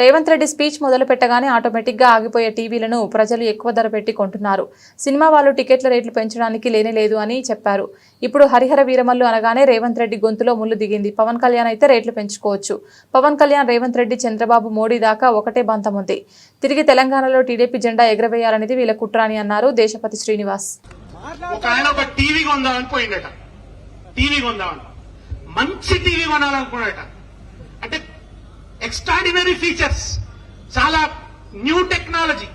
Revanth Reddy speech మొదలు పెట్టగానే ఆటోమేటిక్గా ఆగిపోయే టీవీలను ప్రజలు ఎక్కువ ధర పెట్టి కొంటున్నారు. సినిమా వాళ్ళు టికెట్ల రేట్లు పెంచడానికి లేనే లేదు అని చెప్పారు. ఇప్పుడు హరిహర వీరమల్లు అనగానే రేవంత్ రెడ్డి గొంతులో ముళ్ళు దిగింది. పవన్ కళ్యాణ్ అయితే రేట్లు పెంచుకోవచ్చు. పవన్ కళ్యాణ్ రేవంత్ రెడ్డి చంద్రబాబు మోడీ దాకా ఒకటే బంతం ఉంది. తిరిగి తెలంగాణలో టీడీపీ జెండా ఎగరవేయాలనేది వీళ్ళ కుట్ర అని అన్నారు దేశపతి శ్రీనివాస్. ఒక ఆయన ఒక టీవీ కొందామని టీవీ కొందామని. మంచి టీవీ కొనాలనుకున్నాడట. Extraordinary features. చాలా న్యూ టెక్నాలజీ.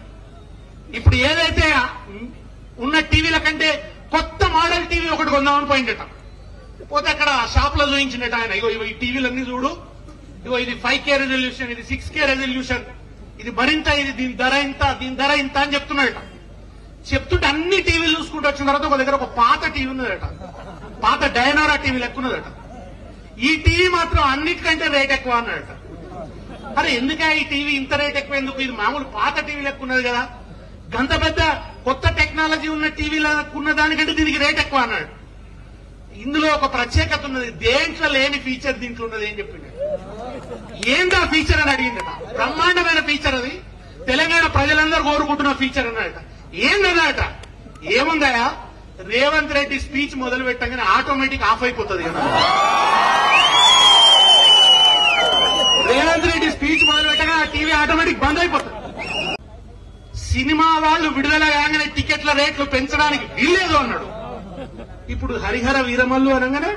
ఇప్పుడు ఏదైతే ఉన్న టీవీల కంటే కొత్త మోడల్ టీవీ ఒకటి కొందామని పోయిందట. పోతే అక్కడ షాప్లో చూపించినట్టు ఆయన. ఇగో ఈ టీవీలన్నీ చూడు. ఇగో ఇది ఫైవ్ కే రెజల్యూషన్ ఇది సిక్స్ కే రెజల్యూషన్ ఇది మరింత ఇది దీని ధర ఇంత దీని ధర ఇంత అని చెప్తున్నాడట. చెప్తుంటే అన్ని టీవీలు చూసుకుంటూ వచ్చిన తర్వాత ఒక దగ్గర ఒక పాత టీవీ ఉన్నదట. పాత డైనారా టీవీ లెక్కున్నదట ఈ టీవీ మాత్రం అన్నిటికంటే రేట్ ఎక్కువ అన్నాడట. అరే ఎందుకే ఈ టీవీ ఇంత రేట్ ఎక్కువ ఎందుకు ఇది మామూలు పాత టీవీ లెక్క ఉన్నది కదా. గంత పెద్ద కొత్త టెక్నాలజీ ఉన్న టీవీలకు ఉన్న దానికంటే దీనికి రేట్ ఎక్కువ అన్నాడు. ఇందులో ఒక ప్రత్యేకత ఉన్నది. దేంట్లో లేని ఫీచర్ దీంట్లో ఉన్నది ఏం చెప్పిండు? ఏందా ఫీచర్ అని అడిగిందట బ్రహ్మాండమైన ఫీచర్ అది. తెలంగాణ ప్రజలందరూ కోరుకుంటున్న ఫీచర్ అన్నట ఏందన్నట ఏముందయా రేవంత్ రెడ్డి స్పీచ్ మొదలు పెట్టగానే ఆటోమేటిక్ ఆఫ్ అయిపోతుంది కదా రేవంత్ రెడ్డి స్పీచ్ మొదలు పెట్టగా టీవీ ఆటోమేటిక్ బంద్ అయిపోతుంది సినిమా వాళ్ళు విడుదల కాగానే టికెట్ల రేట్లు పెంచడానికి వీల్లేదు అన్నాడు. ఇప్పుడు హరిహర వీరమల్లు అనగానే?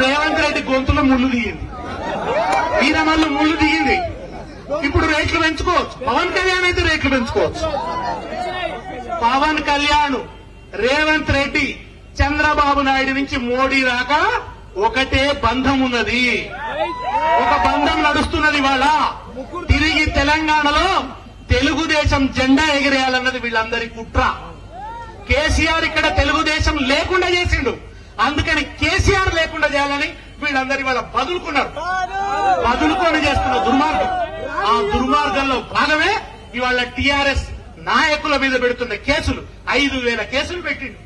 రేవంత్ రెడ్డి గొంతులో ముళ్ళు దిగింది వీరమల్లు ముళ్ళు దిగింది ఇప్పుడు రేట్లు పెంచుకోవచ్చు. పవన్ కళ్యాణ్ అయితే రేట్లు పెంచుకోవచ్చు. పవన్ కళ్యాణ్ రేవంత్ రెడ్డి చంద్రబాబు నాయుడు నుంచి మోడీ దాకా ఒకటే బంధం ఉన్నది ఒక బంధం నడుస్తున్నది వాళ్ళ తిరిగి తెలంగాణలో తెలుగుదేశం జెండా ఎగిరేయాలన్నది వీళ్ళందరి కుట్ర. కేసీఆర్ ఇక్కడ తెలుగుదేశం లేకుండా చేసిండు. అందుకని కేసీఆర్ లేకుండా చేయాలని వీళ్ళందరి వాళ్ళ బదులుకున్నారు. బదులుకొని చేస్తున్న దుర్మార్గం. ఆ దుర్మార్గంలో భాగమే ఇవాళ టీఆర్ఎస్ నాయకుల మీద పెడుతున్న కేసులు. ఐదు వేల కేసులు పెట్టిండు.